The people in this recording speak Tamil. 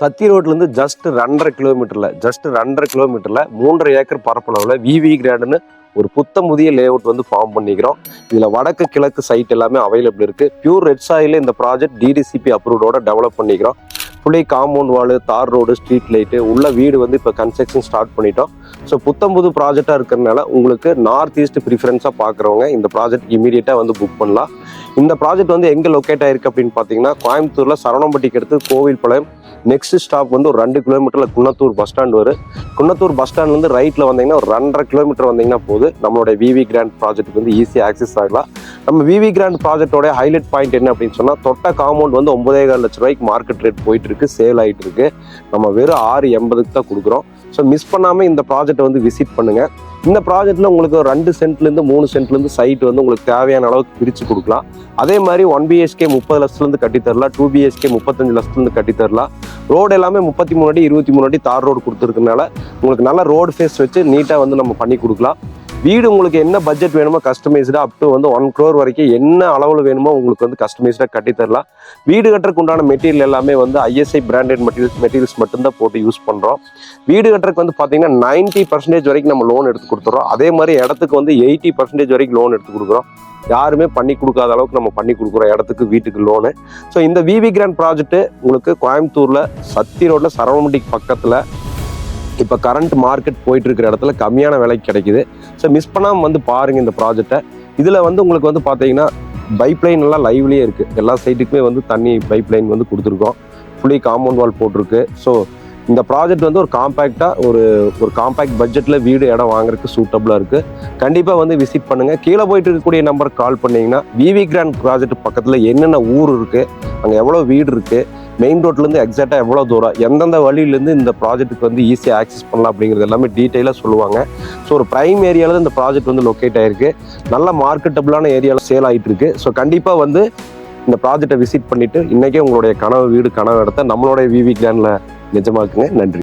சத்தி ரோட்லேருந்து ஜஸ்ட் ரெண்டரை கிலோமீட்டரில் ஜஸ்ட் ரெண்டரை கிலோமீட்டரில் மூன்றரை ஏக்கர் பரப்பளவில் விவி கிராண்டுன்னு ஒரு புத்த முதிய லேஅவுட் வந்து ஃபார்ம் பண்ணிக்கிறோம். இதில் வடக்கு கிழக்கு சைட் எல்லாமே அவைலபிள் இருக்குது பியூர் ரெட் சாயில் இந்த ப்ராஜெக்ட் டிடிசிபி அப்ரூவ்டோட டெவலப் பண்ணிக்கிறோம். ஃபுல்லி காம்பவுண்ட் வாலு தார் ரோடு ஸ்ட்ரீட் லைட்டு உள்ள வீடு வந்து இப்போ கன்ஸ்ட்ரக்ஷன் ஸ்டார்ட் பண்ணிட்டோம். ஸோ புத்தம் புது ப்ராஜெக்டாக இருக்கிறதுனால உங்களுக்கு நார்த் ஈஸ்ட் ப்ரிஃபரன்ஸாக பார்க்குறவங்க இந்த ப்ராஜெக்ட் இமீடியட்டாக வந்து புக் பண்ணலாம். இந்த ப்ராஜெக்ட் வந்து எங்கே லொக்கேட் ஆயிருக்கு அப்படின்னு பார்த்தீங்கன்னா கோயம்புத்தூரில் சரவணம்பட்டிக்கு அடுத்து கோவில்பாளையம். நெக்ஸ்ட் ஸ்டாப் வந்து ஒரு ரெண்டு கிலோமீட்டரில் குன்னத்தூர் பஸ் ஸ்டாண்ட் வரும் குன்னத்தூர் பஸ் ஸ்டாண்ட்லேருந்து ரைட்டில் வந்தீங்கன்னா ஒரு ரெண்டரை கிலோமீட்டர் வந்தீங்கன்னா போது நம்மளோட விவி கிராண்ட் ப்ராஜெக்ட் வந்து ஈஸியாக ஆக்சஸ் ஆகலாம் நம்ம விவி கிராண்ட் ப்ராஜெக்டோட ஹைலைட் பாயிண்ட் என்ன அப்படின்னு சொன்னால் தொட்ட காம்பவுண்ட் வந்து ஒன்பதே கால் லட்ச ரூபாய்க்கு மார்க்கெட் ரேட் போயிட்டு இருக்கு சேல் ஆகிட்டு இருக்கு நம்ம வெறும் ஆறு எண்பதுக்கு தான் கொடுக்குறோம். ஸோ மிஸ் பண்ணாமல் இந்த ப்ராஜெக்ட்டை வந்து விசிட் பண்ணுங்க. இந்த ப்ராஜெக்ட்டில் உங்களுக்கு ரெண்டு சென்ட்லேருந்து மூணு சென்ட்லேருந்து சைட் வந்து உங்களுக்கு தேவையான அளவுக்கு பிரித்து கொடுக்கலாம். அதே மாதிரி ஒன் பிஹெச்கே முப்பது லட்சத்துலேருந்து கட்டி தரலாம். டூ பிஹெச்கே முப்பத்தஞ்சு லட்சத்துலேருந்து கட்டித்தரலாம் ரோடு எல்லாமே முப்பத்தி மூணு அடி இருபத்தி மூணு அடி தார் ரோடு கொடுத்துருக்கனால உங்களுக்கு நல்ல ரோடு ஃபேஸ் வச்சு நீட்டாக வந்து நம்ம பண்ணி கொடுக்கலாம். வீடு உங்களுக்கு என்ன பட்ஜெட் வேணுமோ கஸ்டமைஸ்டாக அப் டு வந்து ஒன் க்ரோர் வரைக்கும் என்ன அளவில் வேணுமோ உங்களுக்கு வந்து கஸ்டமைஸ்டாக கட்டித்தரலாம் வீடு கட்டுறதுக்கு உண்டான மெட்டீரியல் எல்லாமே வந்து ஐஎஸ்ஐ பிராண்டட் மெட்டீரியல்ஸ் மெட்டீரியல்ஸ் மட்டும்தான் போட்டு யூஸ் பண்ணுறோம் வீடு கட்டுறதுக்கு வந்து பார்த்தீங்கன்னா நைன்ட்டி பர்சன்டேஜ் வரைக்கும் நம்ம லோன் எடுத்து கொடுத்துறோம். அதே மாதிரி இடத்துக்கு வந்து எயிட்டி பர்சன்டேஜ் வரைக்கும் லோன் எடுத்து கொடுக்குறோம். யாருமே பண்ணி கொடுக்காத அளவுக்கு நம்ம பண்ணி கொடுக்குறோம் இடத்துக்கு வீட்டுக்கு லோனு ஸோ இந்த விவி கிராண்ட் ப்ராஜெக்ட்டு உங்களுக்கு கோயம்புத்தூரில் சத்தி ரோட்டில் சரவணம்பட்டிக்கு பக்கத்தில் இப்போ கரண்ட் மார்க்கெட் போயிட்டு இருக்கிற இடத்துல கம்மியான விலைக்கு கிடைக்குது. ஸோ மிஸ் பண்ணாமல் வந்து பாருங்கள் இந்த ப்ராஜெக்டை இதில் வந்து உங்களுக்கு வந்து பார்த்தீங்கன்னா பைப்லைன் எல்லாம் லைவ்லேயே இருக்குது எல்லா சைட்டுக்குமே வந்து தண்ணி பைப்லைன் வந்து கொடுத்துருக்கோம். ஃபுல்லி காம்பவுண்ட் வால் போட்டிருக்கு. ஸோ இந்த ப்ராஜெக்ட் வந்து ஒரு காம்பேக்டாக ஒரு ஒரு காம்பேக்ட் பட்ஜெட்டில் வீடு இடம் வாங்குறதுக்கு சூட்டபுளாக இருக்குது கண்டிப்பாக வந்து விசிட் பண்ணுங்கள் கீழே போயிட்டு இருக்கக்கூடிய நம்பருக்கு கால் பண்ணிங்கன்னா விவி கிராண்ட் ப்ராஜெக்ட் பக்கத்தில் என்னென்ன ஊர் இருக்குது அங்கே எவ்வளோ வீடு இருக்குது மெயின் ரோட்லேருந்து எக்ஸாக்டாக எவ்வளோ தூரம் எந்தெந்த வழியிலேருந்து இந்த ப்ராஜெக்ட்டுக்கு வந்து ஈஸியாக ஆக்சஸ் பண்ணலாம் அப்படிங்கிறது எல்லாமே டீட்டெயிலாக சொல்லுவாங்க. ஸோ ஒரு ப்ரைம் ஏரியாவில் இந்த ப்ராஜெக்ட் வந்து லொக்கேட் ஆகிருக்கு நல்ல மார்க்கெட்டபுளான ஏரியாவில் சேல் ஆகிட்டு இருக்கு. ஸோ கண்டிப்பாக வந்து இந்த ப்ராஜெக்டை விசிட் பண்ணிவிட்டு இன்றைக்கே உங்களுடைய கனவு வீடு கனவு இடத்த நம்மளுடைய விவி கிராண்டில் நிஜமாக்குங்க. நன்றி.